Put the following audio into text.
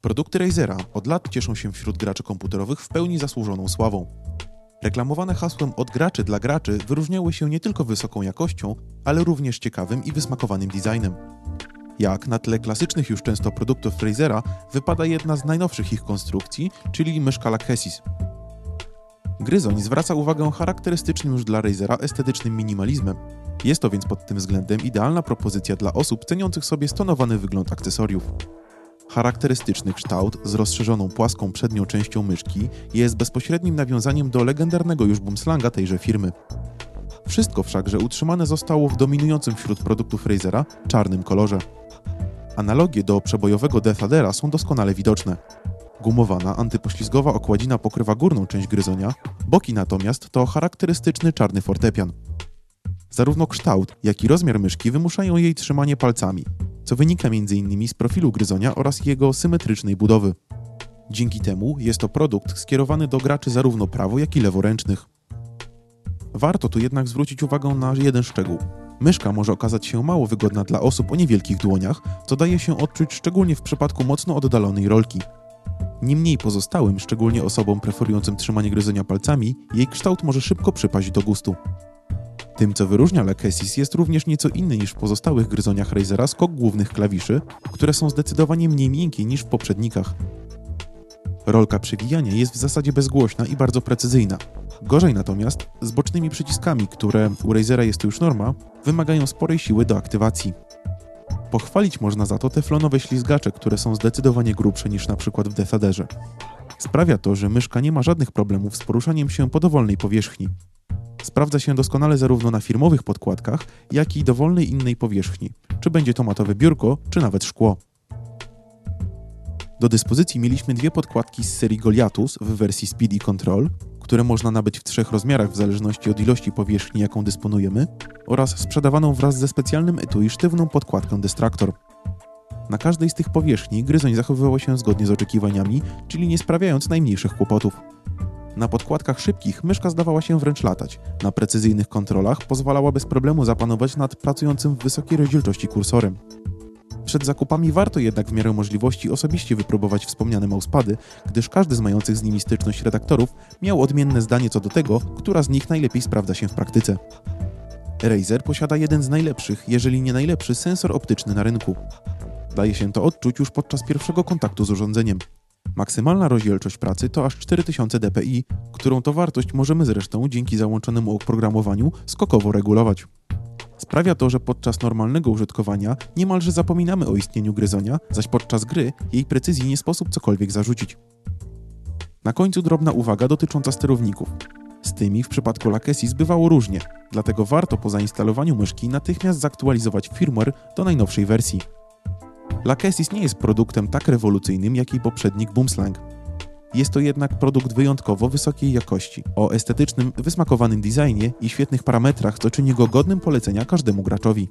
Produkty Razera od lat cieszą się wśród graczy komputerowych w pełni zasłużoną sławą. Reklamowane hasłem od graczy dla graczy wyróżniały się nie tylko wysoką jakością, ale również ciekawym i wysmakowanym designem. Jak na tle klasycznych już często produktów Razera wypada jedna z najnowszych ich konstrukcji, czyli myszka Lachesis. Gryzoń zwraca uwagę charakterystycznym już dla Razera estetycznym minimalizmem. Jest to więc pod tym względem idealna propozycja dla osób ceniących sobie stonowany wygląd akcesoriów. Charakterystyczny kształt z rozszerzoną płaską przednią częścią myszki jest bezpośrednim nawiązaniem do legendarnego już boomslanga tejże firmy. Wszystko wszakże utrzymane zostało w dominującym wśród produktów Razera czarnym kolorze. Analogie do przebojowego Deathadera są doskonale widoczne. Gumowana, antypoślizgowa okładzina pokrywa górną część gryzonia, boki natomiast to charakterystyczny czarny fortepian. Zarówno kształt, jak i rozmiar myszki wymuszają jej trzymanie palcami, co wynika m.in. z profilu gryzonia oraz jego symetrycznej budowy. Dzięki temu jest to produkt skierowany do graczy zarówno prawo, jak i leworęcznych. Warto tu jednak zwrócić uwagę na jeden szczegół. Myszka może okazać się mało wygodna dla osób o niewielkich dłoniach, co daje się odczuć szczególnie w przypadku mocno oddalonej rolki. Niemniej pozostałym, szczególnie osobom preferującym trzymanie gryzonia palcami, jej kształt może szybko przypaść do gustu. Tym, co wyróżnia Lachesis, jest również nieco inny niż w pozostałych gryzoniach Razera skok głównych klawiszy, które są zdecydowanie mniej miękkie niż w poprzednikach. Rolka przewijania jest w zasadzie bezgłośna i bardzo precyzyjna. Gorzej natomiast z bocznymi przyciskami, które u Razera jest to już norma, wymagają sporej siły do aktywacji. Pochwalić można za to teflonowe ślizgacze, które są zdecydowanie grubsze niż na przykład w Deathadderze. Sprawia to, że myszka nie ma żadnych problemów z poruszaniem się po dowolnej powierzchni. Sprawdza się doskonale zarówno na firmowych podkładkach, jak i dowolnej innej powierzchni, czy będzie to matowe biurko, czy nawet szkło. Do dyspozycji mieliśmy dwie podkładki z serii Goliathus w wersji Speed Control, które można nabyć w trzech rozmiarach w zależności od ilości powierzchni, jaką dysponujemy, oraz sprzedawaną wraz ze specjalnym etui sztywną podkładkę Destructor. Na każdej z tych powierzchni gryzoń zachowywał się zgodnie z oczekiwaniami, czyli nie sprawiając najmniejszych kłopotów. Na podkładkach szybkich myszka zdawała się wręcz latać. Na precyzyjnych kontrolach pozwalała bez problemu zapanować nad pracującym w wysokiej rozdzielczości kursorem. Przed zakupami warto jednak w miarę możliwości osobiście wypróbować wspomniane mousepady, gdyż każdy z mających z nimi styczność redaktorów miał odmienne zdanie co do tego, która z nich najlepiej sprawdza się w praktyce. Razer posiada jeden z najlepszych, jeżeli nie najlepszy sensor optyczny na rynku. Daje się to odczuć już podczas pierwszego kontaktu z urządzeniem. Maksymalna rozdzielczość pracy to aż 4000 dpi, którą to wartość możemy zresztą dzięki załączonemu oprogramowaniu skokowo regulować. Sprawia to, że podczas normalnego użytkowania niemalże zapominamy o istnieniu gryzonia, zaś podczas gry jej precyzji nie sposób cokolwiek zarzucić. Na końcu drobna uwaga dotycząca sterowników. Z tymi w przypadku Lakesis bywało różnie, dlatego warto po zainstalowaniu myszki natychmiast zaktualizować firmware do najnowszej wersji. Lakesis nie jest produktem tak rewolucyjnym jak jej poprzednik Boomslang. Jest to jednak produkt wyjątkowo wysokiej jakości, o estetycznym, wysmakowanym designie i świetnych parametrach, co czyni go godnym polecenia każdemu graczowi.